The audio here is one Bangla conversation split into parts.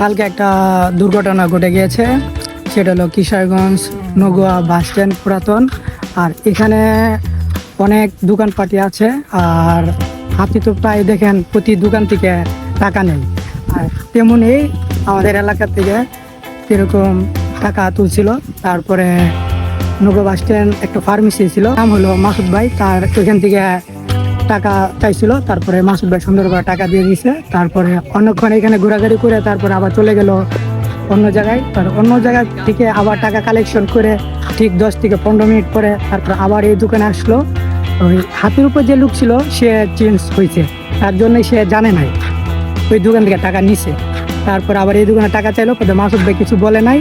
কালকে একটা দুর্ঘটনা ঘটে গিয়েছে, সেটা হলো কিশোরগঞ্জ নগুয়া বাস স্ট্যান্ড পুরাতন, আর এখানে অনেক দোকানপাটি আছে, আর হাতি তো প্রায় দেখেন প্রতি দোকান থেকে টাকা নেই আর তেমনই আমাদের এলাকা থেকে এরকম টাকা তুলছিল, তারপরে নগর বাস স্ট্যান্ড একটা ফার্মেসি ছিল, নাম হলো মাসুদ ভাই, তার ওইখান থেকে টাকা চাইছিল, তারপরে মাসুদ ভাই সুন্দর করে টাকা দিয়ে দিয়েছে, তারপরে অনেকক্ষণ এখানে ঘোরাঘুরি করে তারপরে আবার চলে গেল অন্য জায়গায় আর অন্য জায়গা থেকে আবার টাকা কালেকশন করে ঠিক দশ থেকে পনেরো মিনিট পরে তারপর আবার এই দোকানে আসলো। ওই হাতের উপর যে লোক ছিল, সে চেঞ্জ হয়েছে, তার জন্যই সে জানে নাই। ওই দোকান থেকে টাকা নিছে, তারপর আবার এই দোকানে টাকা চাইলো পরে মাসুদ ভাই কিছু বলে নাই।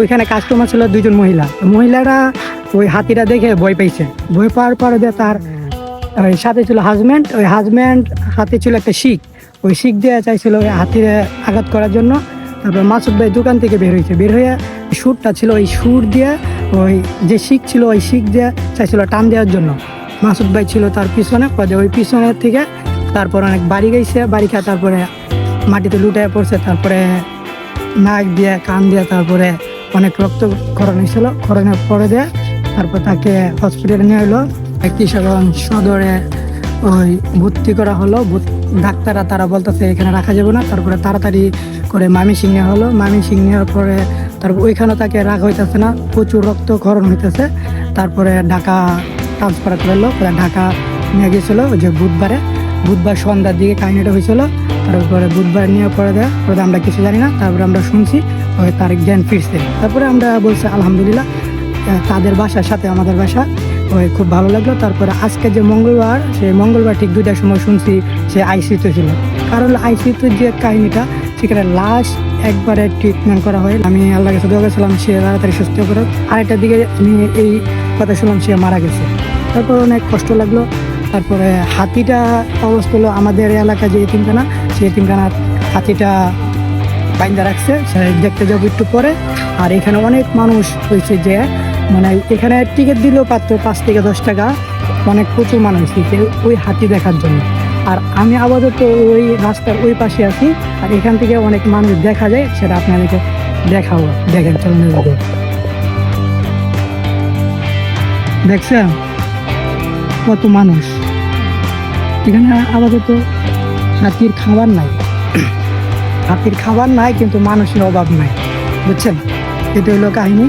ওইখানে কাস্টমার ছিল দুজন মহিলা, মহিলারা ওই হাতিটা দেখে ভয় পাইছে। ভয় পাওয়ার পরে তার ওই সাথে ছিল হাজব্যান্ড ওই হাজব্যান্ড হাতে ছিল একটা শিখ। ওই শিখ দিয়ে চাইছিল ওই হাতিরে আঘাত করার জন্য। তারপর মাসুদ ভাই দোকান থেকে বের হয়েছে। বের হয়ে সুরটা ছিল ওই সুর দিয়ে ওই যে শিখ ছিল ওই শিখ দিয়ে চাইছিল টান দেওয়ার জন্য। মাসুদ ভাই ছিল তার পিছনে, পদে ওই পিছনের থেকে তারপর অনেক বাড়ি গেছে। বাড়ি খেয়ে তারপরে মাটিতে লুটায় পড়ছে। তারপরে নাক দিয়ে, কান দিয়ে তারপরে অনেক রক্ত খরণ হয়েছিল। খরণের পরে দিয়ে তারপর তাকে হসপিটালে নিয়ে হলো কিশোরগঞ্জ সদরে ওই ভর্তি করা হলো। ডাক্তাররা তারা বলতেছে, এখানে রাখা যাবে না। তারপরে তাড়াতাড়ি করে মামি সিং নেওয়া হলো। মামি সিং নেওয়ার পরে তারপর ওইখানেও তাকে রাখা হইতেছে না। প্রচুর রক্ত খরণ হইতেছে। তারপরে ঢাকা ট্রান্সফার করল। ঢাকা নিয়ে গেছিল যে বুধবারে। বুধবার সন্ধ্যার দিকে কাহিনিটা হয়েছিল তারপরে বুধবার নিয়ে পরে দেয় পরে আমরা কিছু জানি না। তারপরে আমরা শুনছি ওই তার জ্ঞান ফিরছে। তারপরে আমরা বলছি, আলহামদুলিল্লাহ তাদের বাসার সাথে আমাদের বাসা। ওই খুব ভালো লাগল। তারপরে আজকে যে মঙ্গলবার সে মঙ্গলবার ঠিক দুইটার সময় শুনছি সে আইসিতে ছিল। কারণ আইসিতে যে কাহিনিটা সেখানে লাস্ট একবারে ট্রিটমেন্ট করা হয়। আমি আল্লাহ কাছে দোয়া করেছিলাম, সে তাড়াতাড়ি সুস্থ করে আরেকটা দিকে নিয়ে এই কথা শুনলাম, সে মারা গেছে। তারপর অনেক কষ্ট লাগল। তারপরে হাতিটা অবস্থা হলো আমাদের এলাকা যে এতিমখানা, সেই এতিমখানার হাতিটা বাইন্দা রাখছে। সে দেখতে যাব একটু পরে। আর এখানে অনেক মানুষ হয়েছে যে মানে এখানে টিকিট দিলেও পারতো পাঁচ থেকে দশ টাকা। অনেক প্রচুর মানুষ হয়েছে ওই হাতি দেখার জন্য। আর আমি আপাতত ওই রাস্তার ওই পাশে আছি। আর এখান থেকে অনেক মানুষ দেখা যায়, সেটা আপনাদেরকে দেখাবো দেখেন চলুন দেখো দেখছেন? কত মানুষ। এখানে আপাতত হাতির খাবার নাই। হাতির খাবার নাই, কিন্তু মানুষের অভাব নাই। বুঝছেন? এটা হলো কাহিনী।